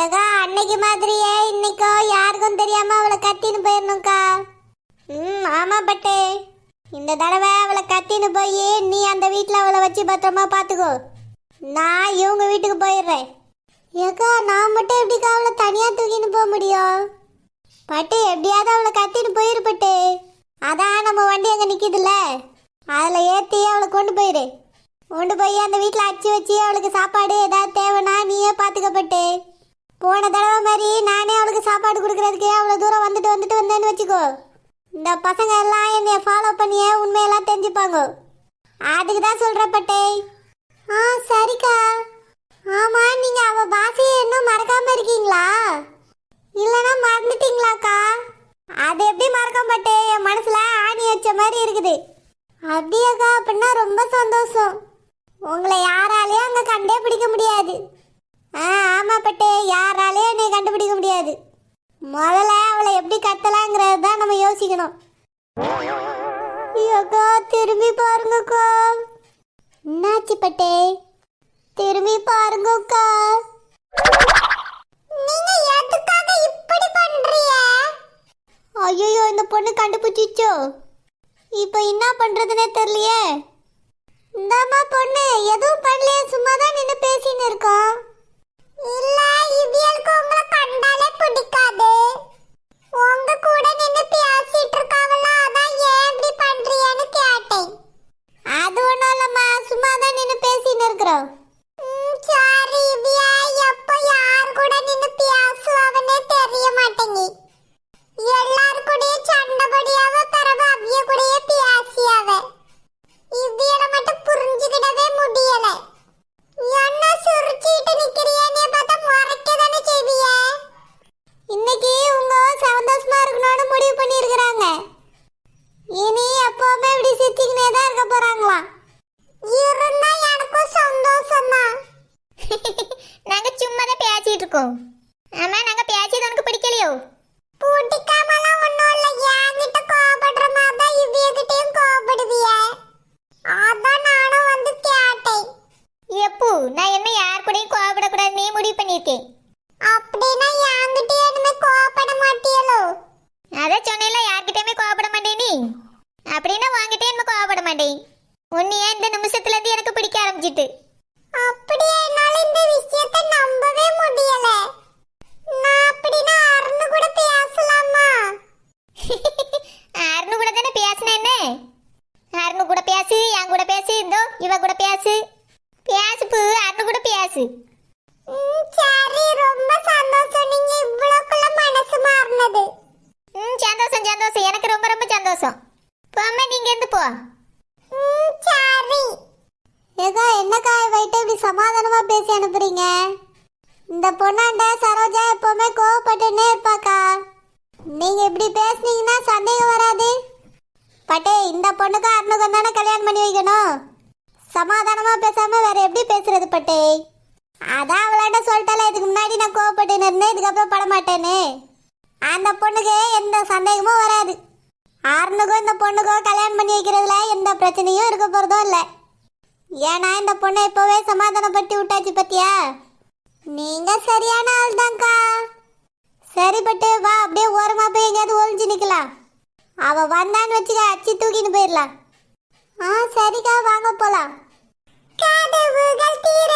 ஏகா அன்னைக்கு மாதிரியே இன்னைக்கோ யாருக்கும் தெரியாம அவளை கத்தின்னு போயிடணும்க்கா. ம் ஆமா பட்டே. இந்த தடவை அவளை கத்தின்னு போய் நீ அந்த வீட்டில் அவளை வச்சு பத்திரமா பார்த்துக்கோ நான் இவங்க வீட்டுக்கு போயிடுறேன். ஏக்கா நான் மட்டும் எப்படிக்கா அவளை தனியாக தூக்கின்னு போக முடியும்? பட்டு எப்படியாவது அவளை கத்தின்னு போயிருப்பட்டு அதான் நம்ம வண்டி அங்கே நிற்கிதுல்ல அதில் ஏற்றி அவளை கொண்டு போயிரு. கொண்டு போய் அந்த வீட்டில் அச்சு வச்சு அவளுக்கு சாப்பாடு ஏதாவது தேவைன்னா நீயே பார்த்துக்கப்பட்டு போன தடவை மாதிரி நானே அவளுக்கு சாப்பாடு கொடுக்கறதுக்கு அவ்வளோ தூரம் வந்துட்டு வந்துட்டு வந்தேன்னு வச்சுக்கோ. இந்த பசங்க எல்லாம் என்னைய ஃபாலோ பண்ணியே உண்மையெல்லாம் தெரிஞ்சுப்பாங்க. அதுக்கு தான் சொல்கிறப்பட்டே ஆ சரிக்கா. ஆமாம் நீங்கள் அவள் பாசையை இன்னும் மறக்காமல் இருக்கீங்களா? இல்லைன்னா மறந்துட்டீங்களாக்கா? அது எப்படி மறக்க மாட்டேன் என் மனசுல ஆணி வச்ச மாதிரி இருக்குது. அப்படியாக்கா அப்படின்னா ரொம்ப சந்தோஷம். உங்களை யாராலையும் அங்கே கண்டே பிடிக்க முடியாது. ஆ பட்டு யாராலே என்னை கண்டுபிடிக்க முடியாது. முதல்ல அவளை எப்படி கத்தலாங்கிறது தான் நம்ம யோசிக்கணும். ஐயோக்கா திரும்பி பாருங்கக்கா என்னாச்சு பட்டே? திரும்பி பாருங்கக்கா நீங்க எதுக்காக இப்படி பண்றீங்க? ஐயோ இந்த பொண்ணு கண்டுபிடிச்சிச்சோ. இப்போ என்ன பண்றதுனே தெரியலையே. இந்தாம்மா பொண்ணு எதுவும் பண்ணலையே சும்மா தான் நின்று பேசின்னு இருக்கோம் இல்ல இவியலுக்கு உங்களை கண்டாலே பிடிக்காது உங்க கூட நின்று பேசிட்டு இருக்க அதான் ஏன் இப்படி பண்றீங்கன்னு கேட்டேன் அது ஒண்ணும் இல்லம்மா சும்மா தான் நின்று பேசின்னு இருக்கிறோம் ம், சரி இவியா எப்ப யார் கூட நின்று பேசுவாவனே தெரிய மாட்டேங்கி எல்லார் கூடயும் சண்டைபடியாவ பிறகு அவிய கூடயே பேசியாவ இவியல மட்டும் புரிஞ்சுக்கிடவே முடியல என்ன சுருச்சிட்டு நிக்கிறியேன்னு பார்த்தா முறைக்க தானே செய்விய இன்னைக்கு உங்க சந்தோஷமா இருக்கணும்னு முடிவு பண்ணியிருக்கிறாங்க இனி எப்பவுமே இப்படி சிரிச்சுக்கினே தான் இருக்க போறாங்களாம் இருந்தா எனக்கும் சந்தோஷம் தான் நாங்க சும்மா தான் பேசிட்டு இருக்கோம் ஆமா நாங்க பேசியது உனக்கு பிடிக்கலையோ பூட்டிக்காமலாம் ஒண்ணும் இல்ல என்கிட்ட கோபப்படுற மாதிரி தான் இவ்வியகிட்டயும் கோபப்படுவிய அதான் நானும் வந்து கேட்டேன். எப்போ நான் என்ன யார் கூடயும் கோபப்படக்கூடாது நீ முடிவு பண்ணியிருக்கேன். அப்படின்னா என்கிட்ட இனிமே கோபப்பட மாட்டியலோ? அதை சொன்னேன்ல யார்கிட்டயுமே கோபப்பட மாட்டேன் நீ. அப்படின்னா வாங்கிட்டே என்ன கோபப்பட மாட்டேன். உன்னையே இந்த நிமிஷத்துல இருந்து எனக்கு பிடிக்க ஆரம்பிச்சிட்டு? அப்படியே என்னால இந்த விஷயத்தை நம்பவே முடியல. நான் அப்படின்னா அருண் கூட பேசலாமா? அருண் கூட தானே பேசினேன் அருண் கூட பேசு என் கூட பேசு இதோ இவ கூட பேசு. பேசு பூ அருண் கூட பேசு. பொண்ணுக்கும் பொண்ணுக்கு அருணுக்கும் தானே கல்யாணம் பண்ணி வைக்கணும்? சமாதானமா பேசாம வேற எப்படி பேசுறது பட்டே? அதான் அவளாண்ட சொல்லிட்டால இதுக்கு முன்னாடி நான் கோவப்பட்டுன்னு இருந்தேன் இதுக்கப்புறம் பட மாட்டேன்னு அந்த பொண்ணுக்கு எந்த சந்தேகமும் வராது. அருணுக்கும் இந்த பொண்ணுக்கும் கல்யாணம் பண்ணி வைக்கிறதுல எந்த பிரச்சனையும் இருக்க போறதும் இல்லை. ஏன்னா இந்த பொண்ணை இப்போவே சமாதானப்பட்டு விட்டாச்சு பத்தியா? நீங்க சரியான ஆள் தான்க்கா சரி பட்டு வா அப்படியே ஓரமா போய் எங்கேயாவது ஒழிஞ்சு நிக்கலாம். அவ வந்தான்னு வச்சுக்க அச்சு தூக்கின்னு போயிடலாம் ஆ சரிக்கா வாங்க போலாம். கதவுகள் தீர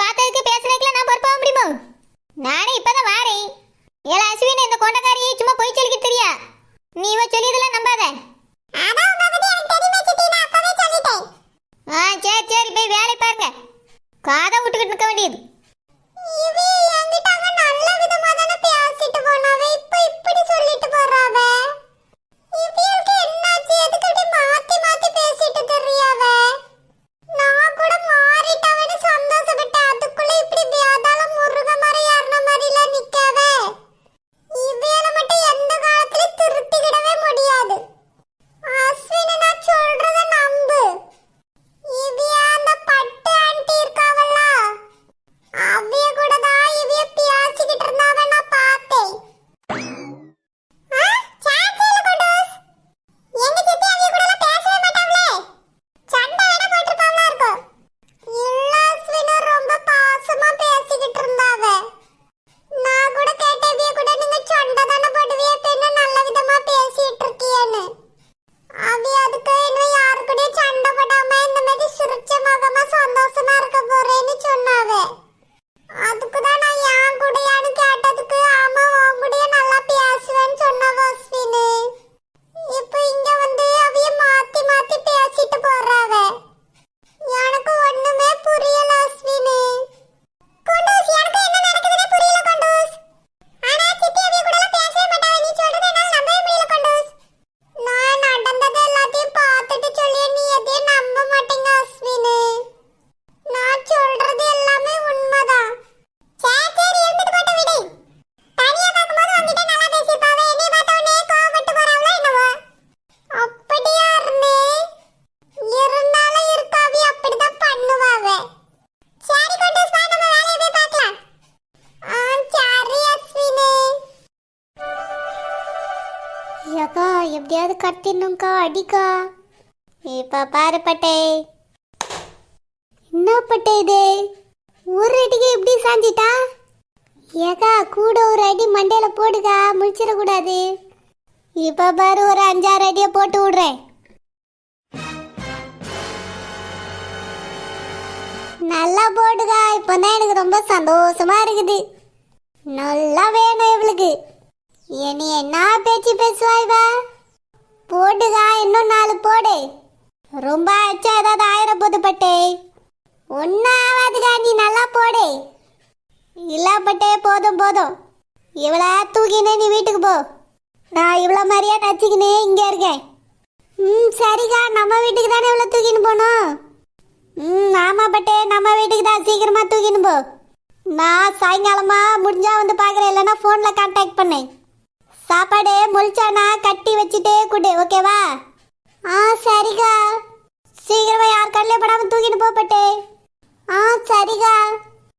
பார்த்ததுக்கு பேசுறதுக்குல நான் பொறுப்பாக முடியுமோ? நானே இப்பதான் வாரேன். ஏல அஸ்வின் இந்த கொண்டக்காரி சும்மா போய் சொல்லிக்கிட்டு தெரியா நீ இவ சொல்லியதெல்லாம் நம்பாத? ஆ சரி சரி போய் வேலை பாருங்க. காதை விட்டுக்கிட்டு நிற்க வேண்டியது. நல்ல விதமா தானே பேசிட்டு போனாவே. எப்படியாவது அடிக்கா. இப்ப பாரு பட்டே. என்ன பட்டே இது? ஒரு அடிக்கு எப்படி சாஞ்சிட்டா? ஏக்கா கூட ஒரு அடி மண்டையில போடுக்கா முடிச்சிடக்கூடாது இப்ப பாரு ஒரு அஞ்சாறு அடியை போட்டு விடுறேன். நல்லா போடுக்கா இப்போதான் எனக்கு ரொம்ப சந்தோஷமா இருக்குது. நல்லா வேணும் இவளுக்கு. இனி என்ன பேச்சு பேசுவாய்வா ரொம்ப ஆச்சா ஏதாவது ஆயிரம் போது பட்டே. ஒன்றும் ஆகாதுக்கா நீ நல்லா போடு. இல்லை பட்டே போதும் போதும். இவ்வளோ தூக்கினே நீ வீட்டுக்கு போ. நான் இவ்வளோ மாதிரியா நச்சுக்கினே இங்கே இருக்கேன். ம் சரிக்கா நம்ம வீட்டுக்கு தானே இவ்வளோ தூக்கின்னு போகணும். ம் ஆமாம் பட்டே நம்ம வீட்டுக்கு தான் சீக்கிரமாக தூக்கின்னு போ. நான் சாயங்காலமாக முடிஞ்சால் வந்து பார்க்குறேன் இல்லைன்னா ஃபோனில் கான்டாக்ட் பண்ணேன். சாப்பாடு முழிச்சானா கட்டி வச்சுட்டே கொடு ஓகேவா ஆ சரிக்கா. சீக்கிரமா யார் கண்ணிலே படாம தூக்கிட்டு போப்பட்டே ஆ சரிக்கா.